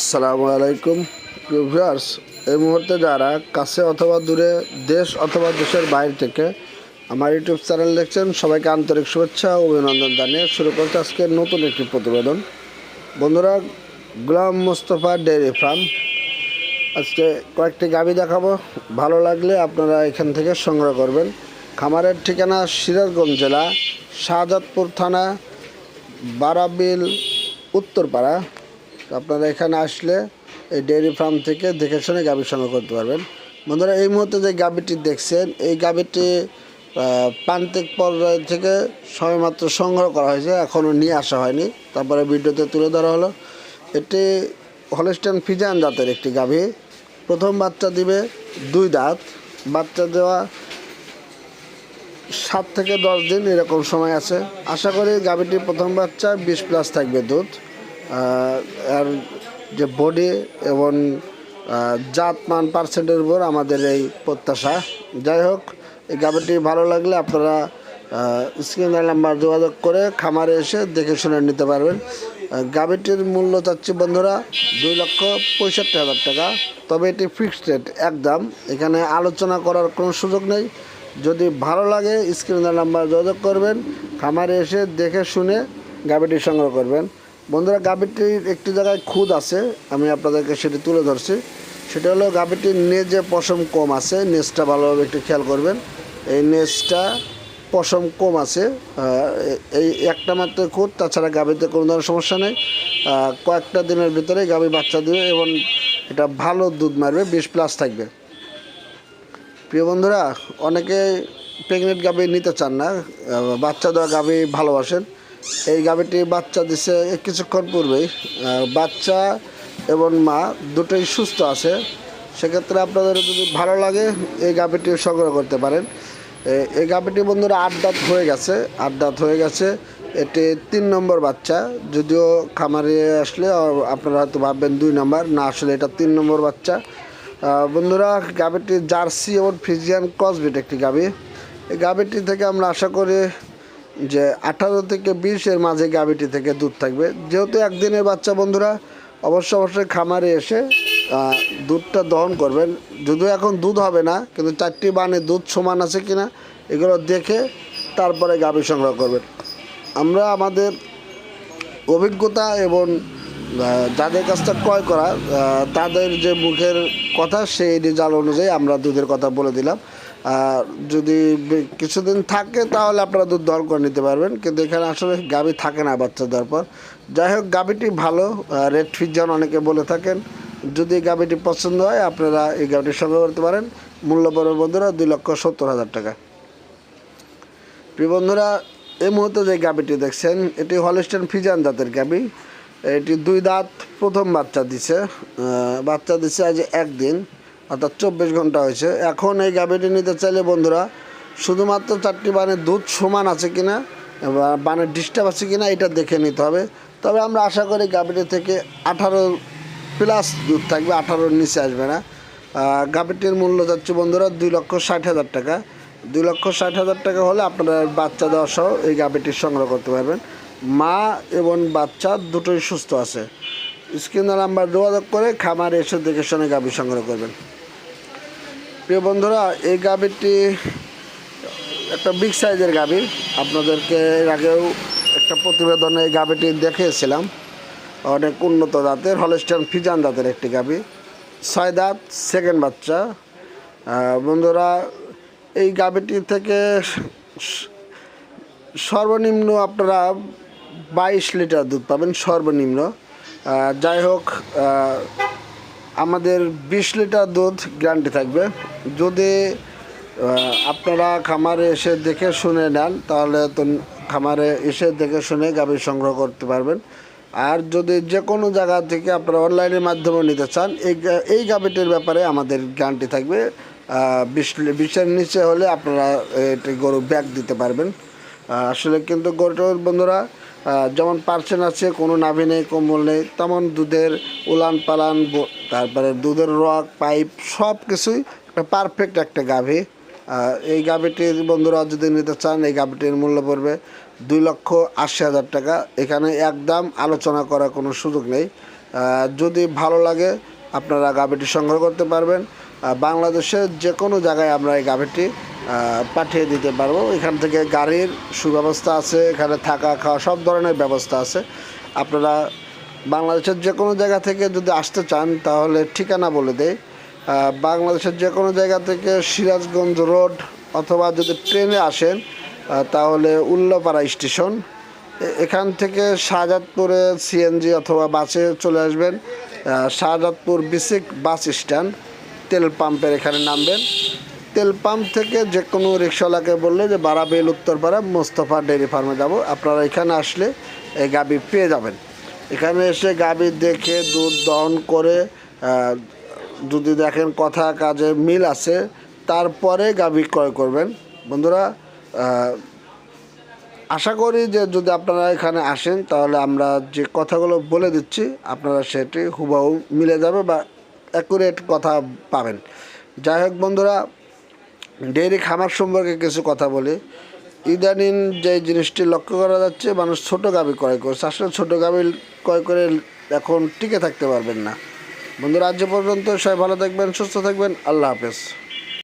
আসসালামু আলাইকুম ভিউয়ার্স। এই মুহূর্তে যারা কাছে অথবা দূরে দেশ অথবা দেশের বাইরে থেকে আমার ইউটিউব চ্যানেল দেখছেন, সবাইকে আন্তরিক শুভেচ্ছা ও অভিনন্দন জানিয়ে শুরু করতে আজকে নতুন একটি প্রতিবেদন। বন্ধুরা, গোলাম মোস্তফা ডেয়ারি ফার্ম। আজকে কয়েকটি গাবি দেখাবো। ভালো লাগলে আপনারা এখান থেকে সংগ্রহ করবেন। খামারের ঠিকানা সিরাজগঞ্জ জেলা, শাহজাদপুর থানা, বারাবিল, উত্তরপাড়া। আপনারা এখানে আসলে এই ডেয়ারি ফার্ম থেকে দেখে শুনে গাভী সংগ্রহ করতে পারবেন। বন্ধুরা, এই মুহূর্তে যে গাভীটি দেখছেন, এই গাভীটি প্রান্তিক পর্যায় থেকে সবেমাত্র সংগ্রহ করা হয়েছে এখনও নিয়ে আসা হয়নি। তারপরে ভিডিওতে তুলে ধরা হলো, এটি হলস্টেন ফিজান জাতের একটি গাভী। প্রথম বাচ্চা দিবে দুই দাঁত, বাচ্চা দেওয়া সাত থেকে দশ দিন এরকম সময় আছে। আশা করি গাভীটির প্রথম বাচ্চা বিশ প্লাস থাকবে দুধ। আর যে বডি এবং জাত মান পার্সেন্টের উপর আমাদের এই প্রত্যাশা। যাই হোক, এই গাভীটি ভালো লাগলে আপনারা স্ক্রিনের নাম্বার যোগাযোগ করে খামারে এসে দেখে শুনে নিতে পারবেন। গাভীটির মূল্য চাচ্ছি বন্ধুরা দুই লক্ষ পঁয়ষট্টি হাজার টাকা। তবে এটি ফিক্সড রেট একদম। এখানে আলোচনা করার কোনো সুযোগ নেই। যদি ভালো লাগে স্ক্রিনের নাম্বার যোগাযোগ করবেন। খামারে এসে দেখে শুনে গাভীটি সংগ্রহ করবেন। বন্ধুরা, গাভীটির একটি জায়গায় খুদ আছে, আমি আপনাদেরকে সেটি তুলে ধরছি। সেটা হলো গাভীটির নেজে পশম কম আছে, নেজটা ভালোভাবে একটু খেয়াল করবেন। এই নেজটা পশম কম আছে এই একটা মাত্র খুদ, তাছাড়া গাভীতে কোনো ধরনের সমস্যা নেই। কয়েকটা দিনের ভিতরে গাভী বাচ্চা দিবে এবং এটা ভালো দুধ মারবে, বিশ প্লাস থাকবে। প্রিয় বন্ধুরা অনেকে প্রেগনেন্ট গাভী নিতে চান না বাচ্চা দেওয়া গাভী ভালোবাসেন। এই গাভিটি বাচ্চা দিছে কিছুক্ষণ পূর্বেই। বাচ্চা এবং মা দুটোই সুস্থ আছে। সেক্ষেত্রে আপনাদের যদি ভালো লাগে এই গাভিটি সংগ্রহ করতে পারেন। এই গাভিটি বন্ধুরা আট দাঁত হয়ে গেছে, আট দাঁত হয়ে গেছে। এটি তিন নম্বর বাচ্চা, যদিও খামারে আসলে আপনারা হয়তো ভাববেন দুই নম্বর, না আসলে এটা তিন নম্বর বাচ্চা। বন্ধুরা, গাভীটি জার্সি এবং ফিজিয়ান ক্রসবিট একটি গাভী। এই গাভীটি থেকে আমরা আশা করি যে আঠারো থেকে বিশের মাঝে গাভীটি থেকে দুধ থাকবে। যেহেতু একদিনের বাচ্চা বন্ধুরা, অবশ্য অবশ্যই খামারে এসে দুধটা দহন করবেন। যদিও এখন দুধ হবে না, কিন্তু চারটি বানে দুধ সমান আছে কিনা, এগুলো দেখে তারপরে গাভী সংগ্রহ করবেন। আমরা আমাদের অভিজ্ঞতা এবং যাদের কাছটা ক্রয় করা তাদের যে মুখের কথা, সেই রেজাল্ট অনুযায়ী আমরা দুধের কথা বলে দিলাম। যদি কিছুদিন থাকে তাহলে আপনারা দুধ দর করে নিতে পারবেন। কিন্তু এখানে আসলে গাভী থাকে না বাচ্চা দেওয়ার পর যাই হোক, গাভীটি ভালো রেড ফিজান অনেকে বলে থাকেন। যদি গাভীটি পছন্দ হয়, আপনারা এই গাভীটি সংগ্রহ করতে পারেন। মূল্য পড়বে বন্ধুরা, দুই লক্ষ সত্তর হাজার টাকা। প্রিয় বন্ধুরা, এই মুহূর্তে যে গাবিটি দেখছেন, এটি হলিস্টেন ফিজান জাতের গাবি এটি দুই দাঁত, প্রথম বাচ্চা দিছে। বাচ্চা দিছে আজ একদিন। অর্থাৎ চব্বিশ ঘণ্টা হয়েছে। এখন এই গাবিটি নিতে চাইলে বন্ধুরা, শুধুমাত্র চারটি বানের দুধ সমান আছে কিনা বানের ডিস্টার্ব আছে কিনা এটা দেখে নিতে হবে। তবে আমরা আশা করি গাবিটি থেকে আঠারো প্লাস দুধ থাকবে, আঠারোর নিচে আসবে না। গাভীটির মূল্য যাচ্ছে বন্ধুরা দুই লক্ষ ষাট হাজার টাকা। দুই লক্ষ ষাট হাজার টাকা হলে আপনারা বাচ্চা দেওয়া সহ এই গাভীটি সংগ্রহ করতে পারবেন। মা এবং বাচ্চা দুটোই সুস্থ আছে। স্ক্রিনে নাম্বার যোগাযোগ করে খামারে এসে দেখে শুনে গাভী সংগ্রহ করবেন। প্রিয় বন্ধুরা, এই গাভীটি একটা বিগ সাইজের গাভী। আপনাদেরকে এর আগেও একটা প্রতিবেদনে এই গাভীটি দেখিয়েছিলাম। অনেক উন্নত জাতের হলস্টাইন ফিজান জাতের একটি গাভী। ছয় দাঁত সেকেন্ড বাচ্চা। বন্ধুরা, এই গাভীটি থেকে সর্বনিম্ন আপনারা বাইশ লিটার দুধ পাবেন, সর্বনিম্ন। যাই হোক আমাদের বিশ লিটার দুধ গ্যারান্টি থাকবে। যদি আপনারা খামারে এসে দেখে শুনে নেন, তাহলে তো খামারে এসে দেখে শুনে গাভী সংগ্রহ করতে পারবেন। আর যদি যে কোনো জায়গা থেকে আপনারা অনলাইনের মাধ্যমে নিতে চান, এই এই গাভীটির ব্যাপারে আমাদের গ্যারান্টি থাকবে। বিশ বিশের নিচে হলে আপনারা এটি গরু ব্যাগ দিতে পারবেন। আসলে কিন্তু গরুটার বন্ধুরা যেমন পার্সেন্ট আছে, কোনো নাভি নেই, কম্বল নেই, তেমন দুধের উলান পালান তারপরে দুধের রক, পাইপ, সব কিছুই একটা পারফেক্ট একটা গাভী। এই গাভীটির বন্ধুরা যদি নিতে চান, এই গাভীটির মূল্য পড়বে দুই লক্ষ আশি হাজার টাকা। এখানে একদম আলোচনা করার কোনো সুযোগ নেই। যদি ভালো লাগে, আপনারা গাভীটি সংগ্রহ করতে পারবেন। বাংলাদেশের যে কোনো জায়গায় আমরা এই গাভীটি পাঠিয়ে দিতে পারব। এখান থেকে গাড়ির সুব্যবস্থা আছে, এখানে থাকা, খাওয়া সব ধরনের ব্যবস্থা আছে। আপনারা বাংলাদেশের যে কোনো জায়গা থেকে যদি আসতে চান, তাহলে ঠিকানা বলে দেয় বাংলাদেশের যে কোনো জায়গা থেকে সিরাজগঞ্জ রোড অথবা যদি ট্রেনে আসেন তাহলে উল্লাপাড়া স্টেশন। এখান থেকে শাহজাদপুরে সিএনজি অথবা বাসে চলে আসবেন। শাহজাদপুর বিসিক বাস স্ট্যান্ড, তেল পাম্পের এখানে নামবেন। তেল পাম্প থেকে যে কোনো রিক্সাওয়ালাকে বললে যে বারাবেল উত্তরপাড়া, মোস্তফা ডেয়ারি ফার্মে যাব। আপনারা এখানে আসলে এই গাবি পেয়ে যাবেন। এখানে এসে গাবি দেখে দুধ দহন করে যদি দেখেন কথা কাজে মিল আছে, তারপরে গাবি ক্রয় করবেন। বন্ধুরা আশা করি যে যদি আপনারা এখানে আসেন, তাহলে আমরা যে কথাগুলো বলে দিচ্ছি, আপনারা সেটি হুবহু মিলে যাবে বা অ্যাকুরেট কথা পাবেন। যাই হোক বন্ধুরা ডেয়ারি খামার সম্পর্কে কিছু কথা বলি। ইদানিং যে জিনিসটি লক্ষ্য করা যাচ্ছে, মানুষ ছোট গাবি ক্রয় করছে। আসলে ছোট গাবি ক্রয় করে এখন টিকে থাকতে পারবেন না। বন্ধুরা, আজ পর্যন্ত সবাই ভালো থাকবেন, সুস্থ থাকবেন। আল্লাহ হাফেজ।